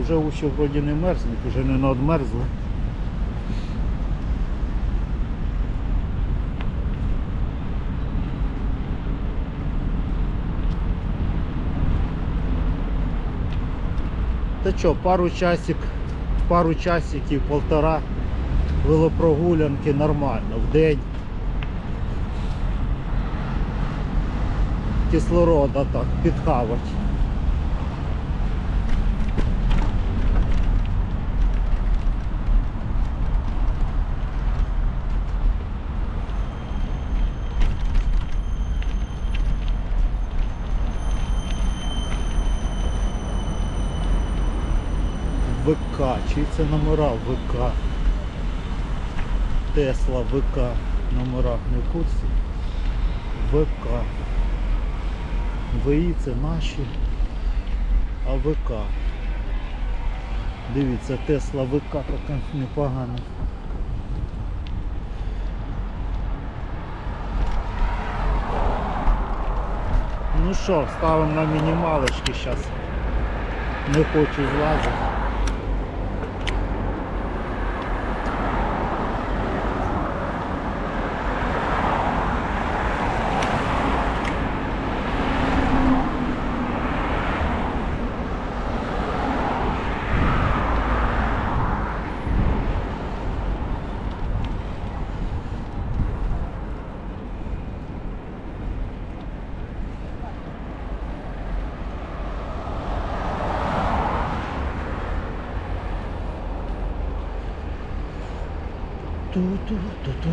Уже уші вроді не мерзнуть, уже не надмерзли. Та що, пару часик, пару часиків, полтора велопрогулянки нормально в день. Кислорода так, підхавать. ВК, номера ВК? Тесла ВК номера не в курсі. ВК. ВІ це наші, а ВК. Дивіться, Тесла ВК така непогана. Ну що, ставимо на мінімалочки зараз. Не хочу злазити. Це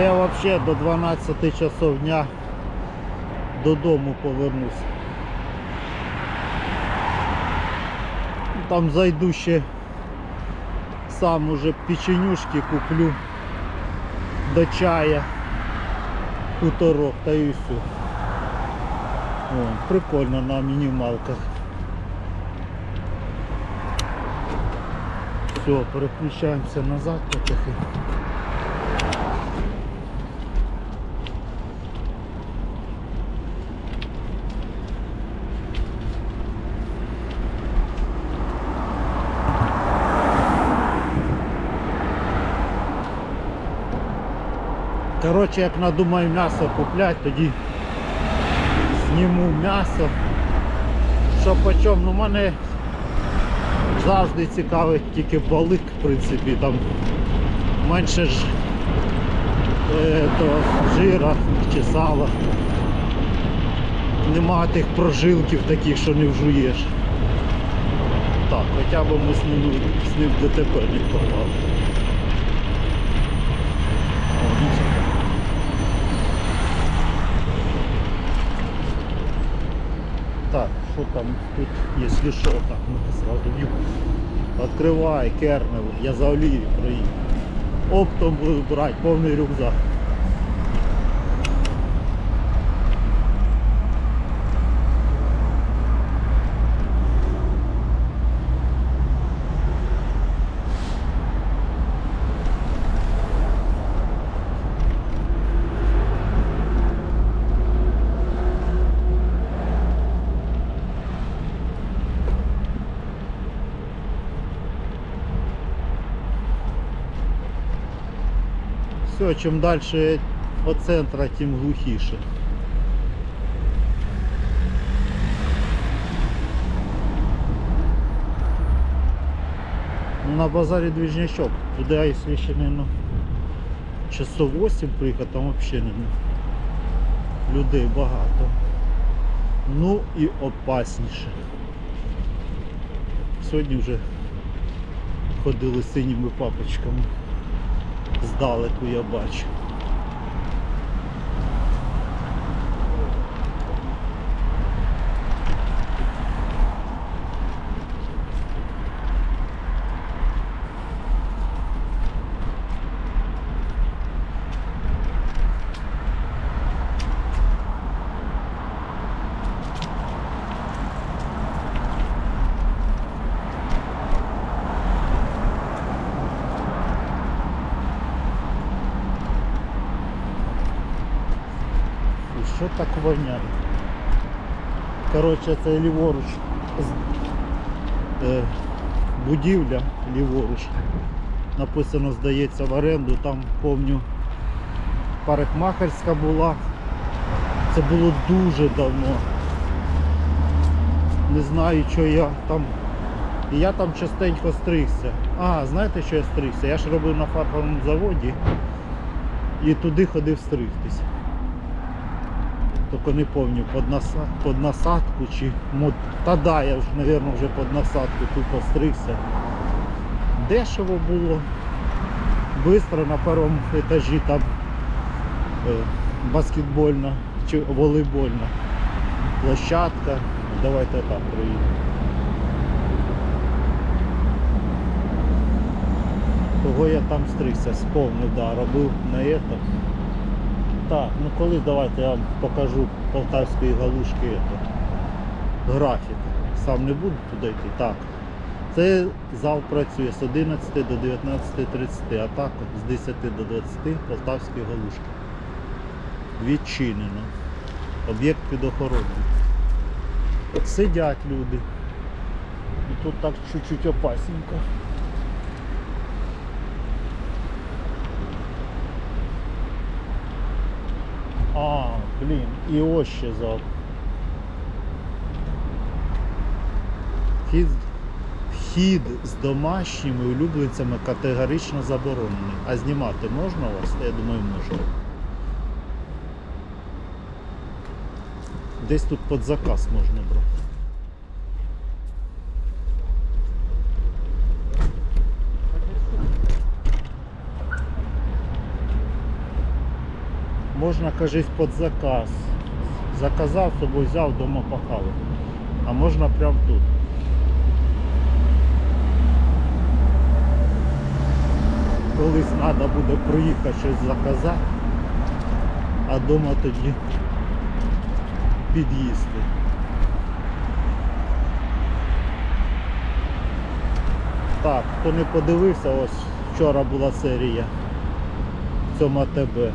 я взагалі до 12 часов дня додому повернусь. Там зайду ще сам уже печенюшки куплю до чая хуторок та і все. О, прикольно на мінімалках. Все, переключаємося назад потихеньку. Коротше, як надумаю м'ясо купляти, тоді зніму м'ясо. Що по чому? Ну мене завжди цікавить тільки балик, в принципі, там менше ж е, то, жира чи сала. Нема тих прожилків таких, що не вжуєш. Так, хоча б ми з ним, з ним ДТП не попали. О, нічого. Так, что там тут, если что, так, ну, сразу вью. Открывай, кернел, я за олією проїду. Оптом буду брать, повний рюкзак. Чим далі від центра, тим глухіше. Ну, на базарі движнячок. Туди, якщо ще ну, часов 8 приїхати, там взагалі не людей багато. Ну і опасніше. Сьогодні вже ходили синіми папочками. Здалеку я бачу. що так воняє? Коротше, це ліворуч. Е, будівля ліворуч. Написано, здається, в оренду, там помню парикмахерська була. Це було дуже давно. Не знаю, що я там. І я там частенько стригся. А, знаєте, що я стригся? Я ж робив на фарфовому заводі і туди ходив стригтись. Тільки не пам'ятаю, під, наса... під насадку чи мод... Та да, я вже, мабуть, вже під насадку тупо стригся. Дешево було. Бистро на першому етажі там е, баскетбольна чи волейбольна площадка. Давайте так проїдемо. Того я там стригся, сповнив, да, робив на это. Так, ну коли давайте я вам покажу полтавської галушки это, графік. Сам не буду туди йти. Так. Це зал працює з 11 до 19.30, а так з 10 до 20 полтавської галушки. Відчинено. Об'єкт під охороною. Сидять люди. І тут так чуть-чуть опасненько. А, блін, і ось ще зал. Вхід, вхід з домашніми улюбленцями категорично заборонений. А знімати можна вас? Я думаю, можна. Десь тут під заказ можна брати. Можна, кажись, під заказ. Заказав, собою взяв, вдома пахали. А можна прямо тут. Колись треба буде проїхати щось заказати, а вдома тоді під'їсти. Так, хто не подивився, ось вчора була серія в цьому АТБ.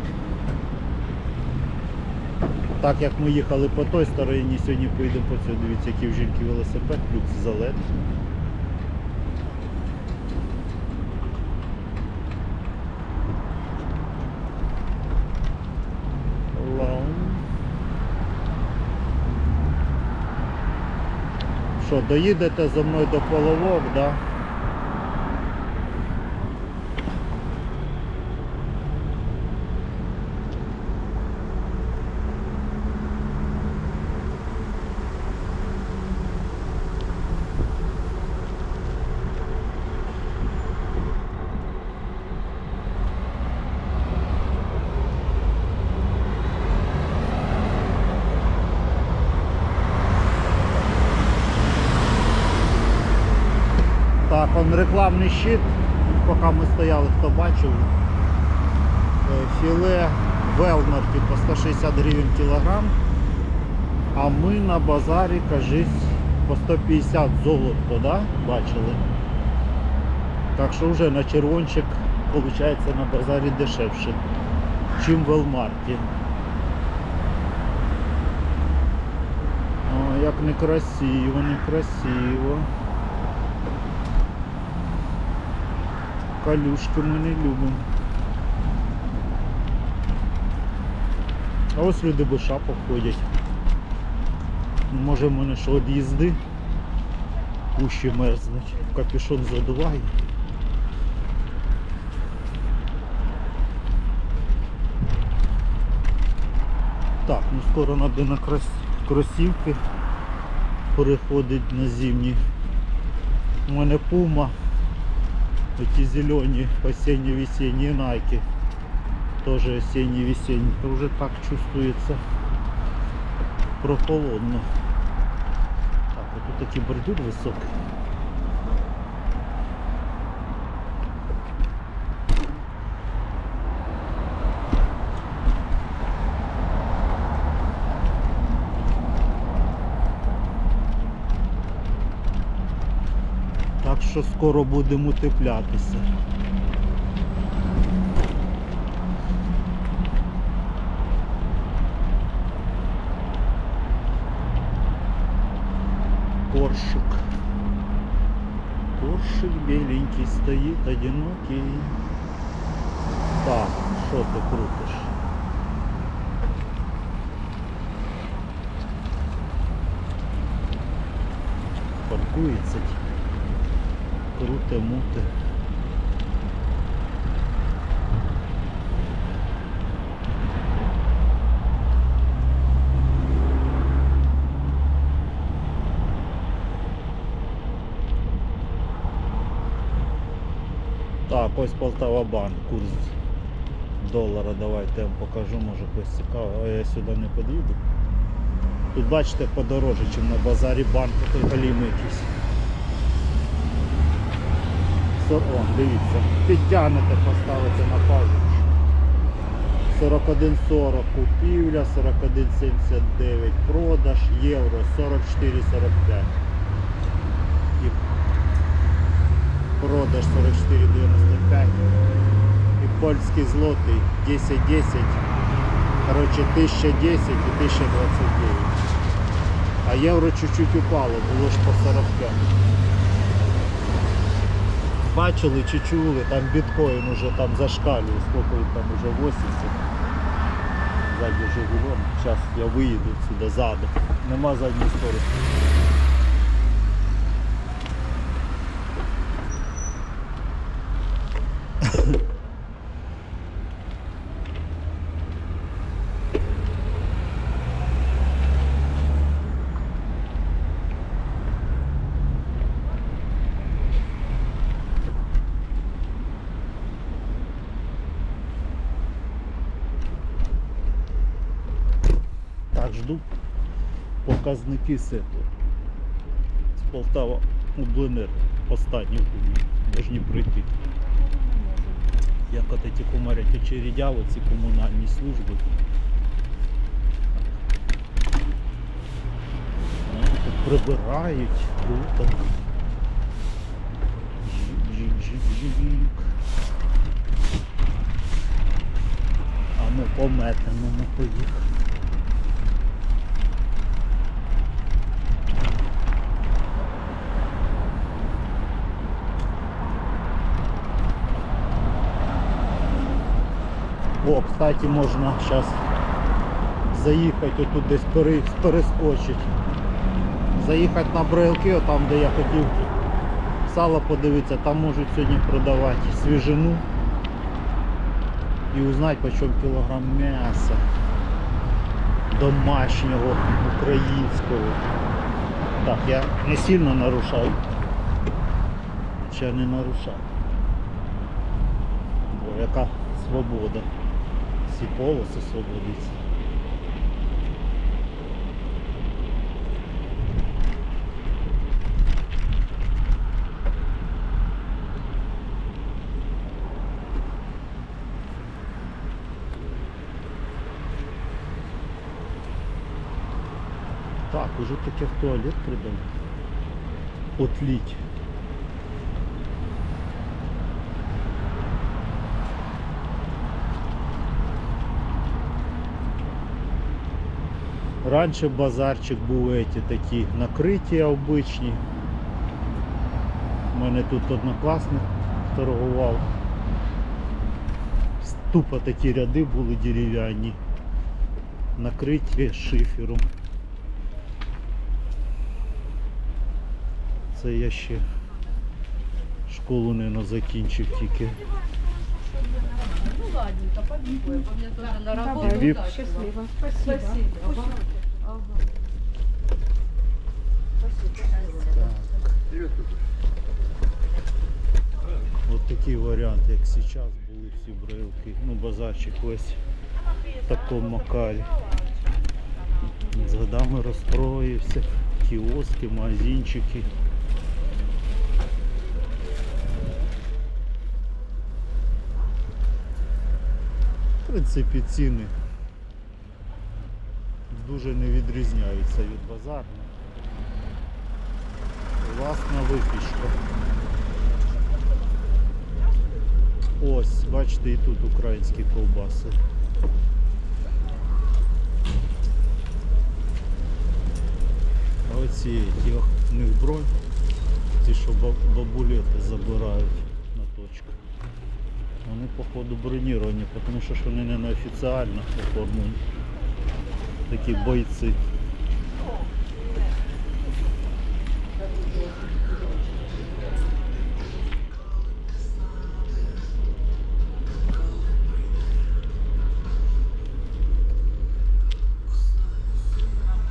Так як ми їхали по той стороні, сьогодні поїдемо по цій. Дивіться, який в жінки велосипед, люкс залет. Що, доїдете зі мною до половок, да? Так, он рекламний щит, поки ми стояли, хто бачив. Е, Філе Велмер по 160 гривень кілограм. А ми на базарі, кажись, по 150 золото, да? бачили. Так що вже на червончик виходить на базарі дешевше, чим в Велмарті. Як некрасиво, некрасиво. Калюшки ми не любимо. А ось люди без шапок ходять. Може в мене що від їзди уші мерзнуть. Капюшон задуває. Так, ну скоро треба на крос... кросівки переходить на зимні. У мене пума. Эти зеленые осенне-весенние найки. Тоже осенне-весенние. Это уже так чувствуется прохолодно. Так, вот тут такий бордюр високий. що скоро будемо утеплятися. Коршик. Коршик біленький стоїть, одинокий. Так, що ти крутиш? Паркується. Круте муте. Так, ось Полтава банк, курс долара. Давайте я вам покажу, може когось цікаво, а я сюди не під'їду. Тут бачите подорожче, ніж на базарі банк, той галімий якийсь. Со- О, дивіться, підтягнете, поставите на паузу. 41,40 купівля, 41,79 продаж, євро 44,45. І продаж 44,95. І польський злотий 10,10. Коротше 1010 і 1029. А євро чуть-чуть упало, було ж по 45. Бачили чи чули, там біткоін уже там зашкалює, скільки там уже 80. Ззаді Жигулон. Зараз я виїду сюди ззаду. Нема задньої сторони. Так, показники сету. З Полтава у Бленер. Останні. Должні прийти. Як от ці кумарять очередя, ці комунальні служби. Тут прибирають, круто. Жик-жик-жик-жик. А ми по метеному поїхали. О, кстати, можна зараз заїхати отут десь пере- перескочити. Заїхати на брелки, там де я хотів сало подивитися, там можуть сьогодні продавати свіжину і узнати по чому кілограм м'яса домашнього, українського. Так, я не сильно нарушаю. Ще не нарушаю. Бо яка свобода. Всі полоси свободиться. Так, уже таке в туалет придали. Отлить. Раніше базарчик був эти такі накриті обичні. У мене тут однокласник торгував. Тупо такі ряди були дерев'яні, накриті шифером. Це я ще школу не закінчив тільки. Ну ладненько, побегу, по мне тоже на вам. Счастливо. Спасибо. Спасибо. Ага. От такий варіант, як зараз були всі брилки. Ну, базарчик весь в такому макарі. З годами розстроївся, кіоски, магазинчики. В принципі, ціни дуже не відрізняються від базарних. Власна випічка. Ось, бачите, і тут українські ковбаси. А оці У них бронь. Ті, що бабулети забирають на точку. Вони походу броніровані, тому що вони не на офіціально оформлені. Такі бойці.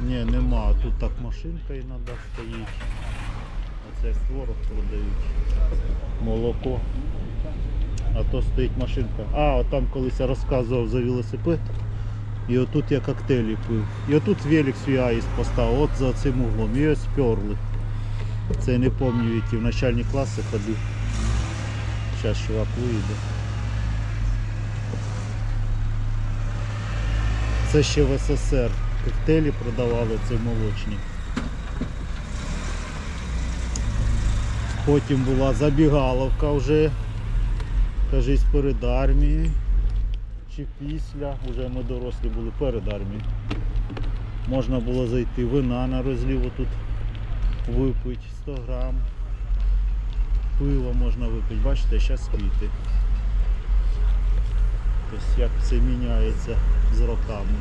Ні, нема. Тут так машинка іноді стоїть. Оце творог продають. Молоко. А то стоїть машинка. А, от там колись я розказував за велосипед. І отут я коктейлі пив. І отут велик свій аїст поставив, от за цим углом. І ось сперли. Це я не пам'ятаю, які в начальні класи ходив. Зараз чувак вийде. Це ще в СССР. Коктейлі продавали це молочні. Потім була забігаловка вже, кажись, перед армією. Чи після, вже ми дорослі були перед армією. Можна було зайти вина на розлів тут випити 100 грам. Пиво можна випити. Бачите, зараз квіти. Тобто як це міняється з роками.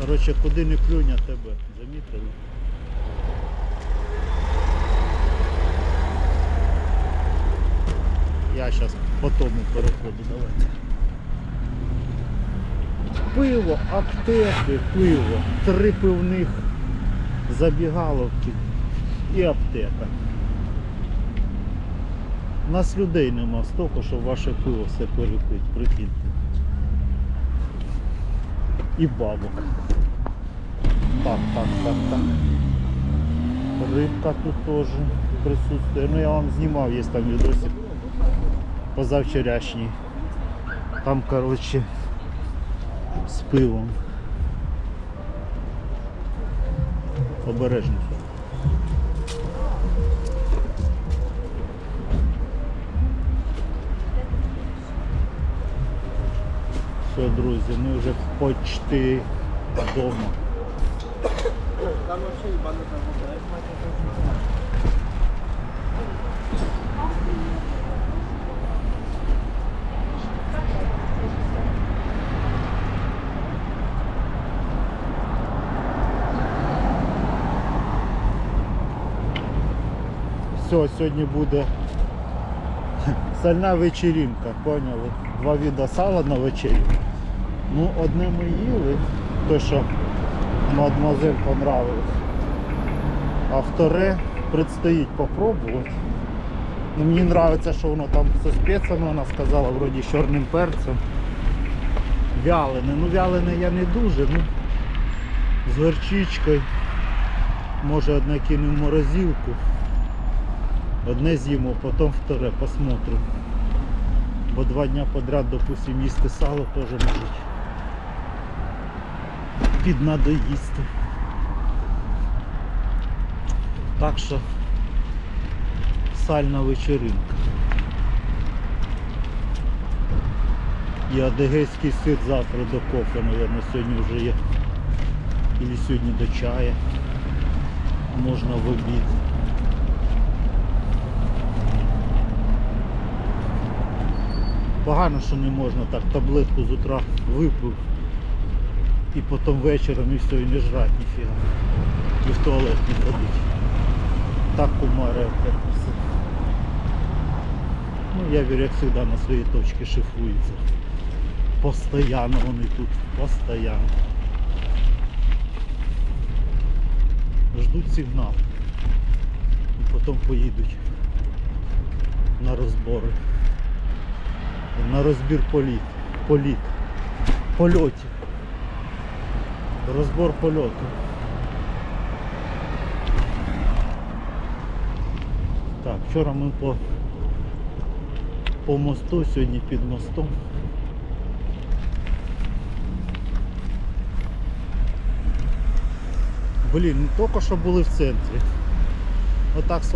Коротше, куди не плюнь, а тебе. Замітили? Я зараз по тому переходу, давайте. Пиво, аптеки, пиво, три пивних забігаловки і аптека. У нас людей нема стільки, щоб ваше пиво все перепить, прикиньте. І бабок. Так, так, так, так. Рибка тут теж присутствує. Ну я вам знімав, є там відосик позавчорашній. Там, коротше, з пивом. Обережніше. Все, друзі, ми вже почти вдома. Все, сьогодні буде сальна вечеринка, поняли? Два вида сала на вечерю. Ну, одне ми їли, те, що мадемуазель понравилось. А вторе предстоїть попробувати. Ну, мені подобається, що воно там зі спецами, вона сказала, вроді чорним перцем. Вялене. Ну вялене я не дуже, ну з горчичкою. Може одне кинемо морозилку. Одне з'їмо, потім вторе, посмотрим. Бо два дня подряд, допустим, їсти сало теж можуть. Під надо їсти. Так що сальна вечеринка. І адегейський сир завтра до кофе, мабуть, сьогодні вже є. Или сьогодні до чая. Можна в обід. Погано, що не можна так таблетку з утра випив і потім вечором і все, і не жрать ніфіга. І в туалет не ходить. Так кумаре все. Ну, я вірю, як завжди, на своїй точці шифрується. Постоянно вони тут, постоянно. Ждуть сигнал. І потім поїдуть на розбори. На розбір політ. Політ. Польотів. Розбор польоту. Так, вчора ми по, по мосту, сьогодні під мостом. Блін, не тільки що були в центрі. Отак з вами